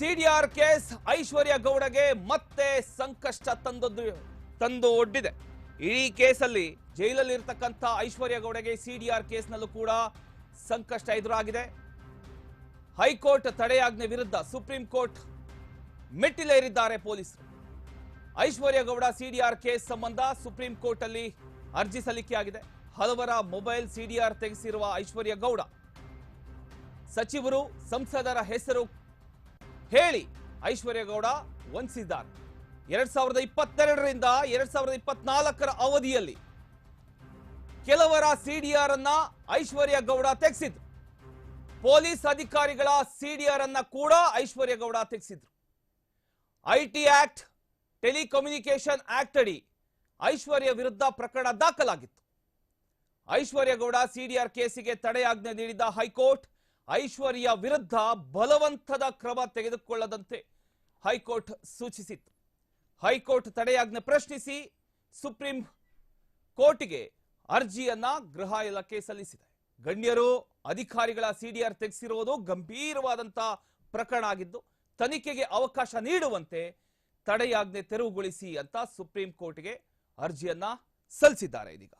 CDR case ಐಶ್ವರ್ಯ ಗೌಡಗೆ ಮತ್ತೆ ಸಂಕಷ್ಟ ತಂದದ್ದು, ತಂದು ಒಡ್ಡಿದೆ. ಈ ಕೇಸಲ್ಲಿ ಜೈಲಲ್ಲಿ ಇರ್ತಕ್ಕಂಥ ಐಶ್ವರ್ಯ ಗೌಡಗೆ ಸಿಡಿಆರ್ ಕೇಸ್ನಲ್ಲೂ ಕೂಡ ಸಂಕಷ್ಟ ಎದುರಾಗಿದೆ. ಹೈಕೋರ್ಟ್ ತಡೆಯಾಜ್ಞೆ ವಿರುದ್ಧ ಸುಪ್ರೀಂ ಕೋರ್ಟ್ ಮೆಟ್ಟಿಲೇರಿದ್ದಾರೆ ಪೊಲೀಸರು. ಐಶ್ವರ್ಯ ಗೌಡ ಸಿಡಿಆರ್ ಕೇಸ್ ಸಂಬಂಧ ಸುಪ್ರೀಂ ಕೋರ್ಟ್ ಅಲ್ಲಿ ಅರ್ಜಿ ಸಲ್ಲಿಕೆಯಾಗಿದೆ ಹಲವರ ಮೊಬೈಲ್ ಸಿಡಿಆರ್ ತೆಗೆಸಿರುವ ಐಶ್ವರ್ಯ ಗೌಡ, ಸಚಿವರು, ಸಂಸದರ ಹೆಸರು ಹೇಳಿ ಐಶ್ವರ್ಯ ಗೌಡ ವಂಚಿಸಿದ್ದಾರೆ ಎರಡ್ ಸಾವಿರದ ಇಪ್ಪತ್ತೆರಡರಿಂದ ಎರಡ್ ಸಾವಿರದ ಇಪ್ಪತ್ನಾಲ್ಕರ ಅವಧಿಯಲ್ಲಿ ಕೆಲವರ ಸಿಡಿಆರ್ ಅನ್ನ ಐಶ್ವರ್ಯ ಗೌಡ ತೆಗೆಸಿದ್ರು. ಪೊಲೀಸ್ ಅಧಿಕಾರಿಗಳ ಸಿಡಿಆರ್ ಅನ್ನ ಕೂಡ ಐಶ್ವರ್ಯ ಗೌಡ ತೆಗೆಸಿದ್ರು ಐಟಿ ಆಕ್ಟ್ ಟೆಲಿಕಮ್ಯುನಿಕೇಶನ್ ಆಕ್ಟ್ ಅಡಿ ಐಶ್ವರ್ಯ ವಿರುದ್ಧ ಪ್ರಕರಣ ದಾಖಲಾಗಿತ್ತು. ಐಶ್ವರ್ಯ ಗೌಡ ಸಿಡಿಆರ್ ಕೇಸಿಗೆ ತಡೆಯಾಜ್ಞೆ ನೀಡಿದ ಹೈಕೋರ್ಟ್ ಐಶ್ವರ್ಯ ವಿರುದ್ಧ ಬಲವಂತದ ಕ್ರಮ ತೆಗೆದುಕೊಳ್ಳದಂತೆ ಹೈಕೋರ್ಟ್ ಸೂಚಿಸಿತ್ತು. ಹೈಕೋರ್ಟ್ ತಡೆಯಾಜ್ಞೆ ಪ್ರಶ್ನಿಸಿ ಸುಪ್ರೀಂ ಕೋರ್ಟ್ಗೆ ಅರ್ಜಿಯನ್ನ ಗೃಹ ಇಲಾಖೆ ಸಲ್ಲಿಸಿದೆ. ಗಣ್ಯರು, ಅಧಿಕಾರಿಗಳ ಸಿಡಿಆರ್ ತೆಗೆಸಿರುವುದು ಗಂಭೀರವಾದಂತ ಪ್ರಕರಣ ಆಗಿದ್ದು, ತನಿಖೆಗೆ ಅವಕಾಶ ನೀಡುವಂತೆ ತಡೆಯಾಜ್ಞೆ ತೆರವುಗೊಳಿಸಿ ಅಂತ ಸುಪ್ರೀಂ ಕೋರ್ಟ್ಗೆ ಅರ್ಜಿಯನ್ನ ಸಲ್ಲಿಸಿದ್ದಾರೆ ಇದೀಗ.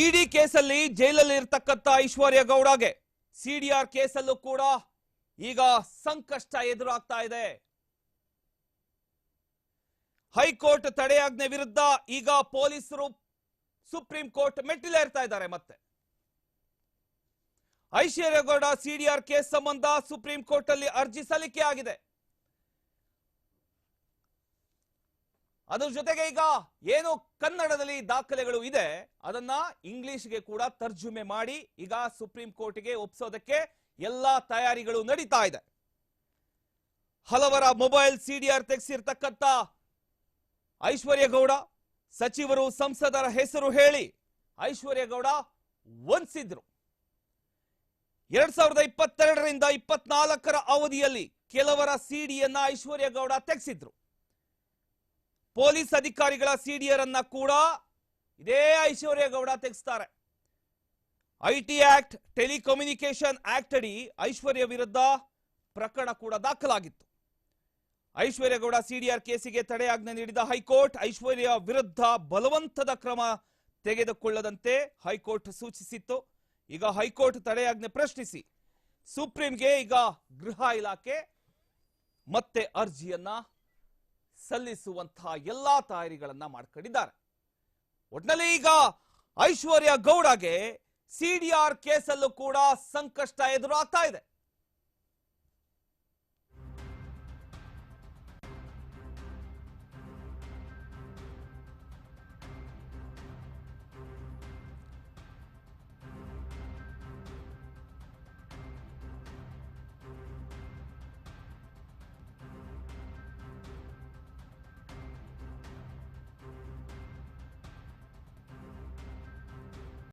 ಇಡಿ ಕೇಸಲ್ಲಿ ಜೈಲಲ್ಲಿ ಇರ್ತಕ್ಕಂಥ ಐಶ್ವರ್ಯ ಗೌಡಗೆ ಸಿಡಿಆರ್ ಕೇಸಲ್ಲೂ ಕೂಡ ಈಗ ಸಂಕಷ್ಟ ಎದುರಾಗ್ತಾ ಇದೆ. ಹೈಕೋರ್ಟ್ ತಡೆಯಾಜ್ಞೆ ವಿರುದ್ಧ ಈಗ ಪೊಲೀಸರು ಸುಪ್ರೀಂ ಕೋರ್ಟ್ ಮೆಟ್ಟಿಲೇರ್ತಾ ಇದ್ದಾರೆ ಮತ್ತೆ. ಐಶ್ವರ್ಯ ಗೌಡ ಸಿಡಿಆರ್ ಕೇಸ್ ಸಂಬಂಧ ಸುಪ್ರೀಂ ಕೋರ್ಟ್ ಅಲ್ಲಿ ಅರ್ಜಿ ಸಲ್ಲಿಕೆ ಆಗಿದೆ. ಅದ್ರ ಜೊತೆಗೆ ಈಗ ಏನು ಕನ್ನಡದಲ್ಲಿ ದಾಖಲೆಗಳು ಇದೆ. ಅದನ್ನ ಇಂಗ್ಲಿಷ್ಗೆ ಕೂಡ ತರ್ಜುಮೆ ಮಾಡಿ ಈಗ ಸುಪ್ರೀಂ ಕೋರ್ಟ್ಗೆ ಒಪ್ಸೋದಕ್ಕೆ ಎಲ್ಲಾ ತಯಾರಿಗಳು ನಡೀತಾ ಇದೆ. ಹಲವರ ಮೊಬೈಲ್ ಸಿಡಿಆರ್ ತೆಗೆಸಿರ್ತಕ್ಕಂಥ ಐಶ್ವರ್ಯ ಗೌಡ, ಸಚಿವರು ಸಂಸದರ ಹೆಸರು ಹೇಳಿ ಐಶ್ವರ್ಯ ಗೌಡ ವಂಚಿಸಿದ್ರು ಎರಡ್ ಸಾವಿರದ ಇಪ್ಪತ್ತೆರಡರಿಂದ ಇಪ್ಪತ್ನಾಲ್ಕರ ಅವಧಿಯಲ್ಲಿ ಕೆಲವರ ಸಿಡಿಯನ್ನ ಐಶ್ವರ್ಯ ಗೌಡ ತೆಗೆಸಿದ್ರು. ಪೊಲೀಸ್ ಅಧಿಕಾರಿಗಳ ಸಿಡಿಆರ್ ಅನ್ನ ಕೂಡ ಇದೇ ಐಶ್ವರ್ಯ ಗೌಡ ತೆಗೆಸ್ತಾರೆ ಐಟಿ ಆಕ್ಟ್ ಟೆಲಿಕಮ್ಯುನಿಕೇಶನ್ ಆಕ್ಟ್ ಅಡಿ ಐಶ್ವರ್ಯ ವಿರುದ್ಧ ಪ್ರಕರಣ ಕೂಡ ದಾಖಲಾಗಿತ್ತು. ಐಶ್ವರ್ಯ ಗೌಡ ಸಿಡಿಆರ್ ಕೇಸಿಗೆ ತಡೆಯಾಜ್ಞೆ ನೀಡಿದ ಹೈಕೋರ್ಟ್ ಐಶ್ವರ್ಯ ವಿರುದ್ಧ ಬಲವಂತದ ಕ್ರಮ ತೆಗೆದುಕೊಳ್ಳದಂತೆ ಹೈಕೋರ್ಟ್ ಸೂಚಿಸಿತ್ತು. ಈಗ ಹೈಕೋರ್ಟ್ ತಡೆಯಾಜ್ಞೆ ಪ್ರಶ್ನಿಸಿ. ಸುಪ್ರೀಂಗೆ ಈಗ ಗೃಹ ಇಲಾಖೆ ಮತ್ತೆ ಅರ್ಜಿಯನ್ನ ಸಲ್ಲಿಸುವಂತಹ ಎಲ್ಲಾ ತಯಾರಿಗಳನ್ನ ಮಾಡ್ಕೊಂಡಿದ್ದಾರೆ. ಒಟ್ನಲ್ಲಿ ಈಗ ಐಶ್ವರ್ಯ ಗೌಡಗೆ ಸಿಡಿಆರ್ ಕೇಸಲ್ಲೂ ಕೂಡ ಸಂಕಷ್ಟ ಎದುರಾಗ್ತಾ ಇದೆ.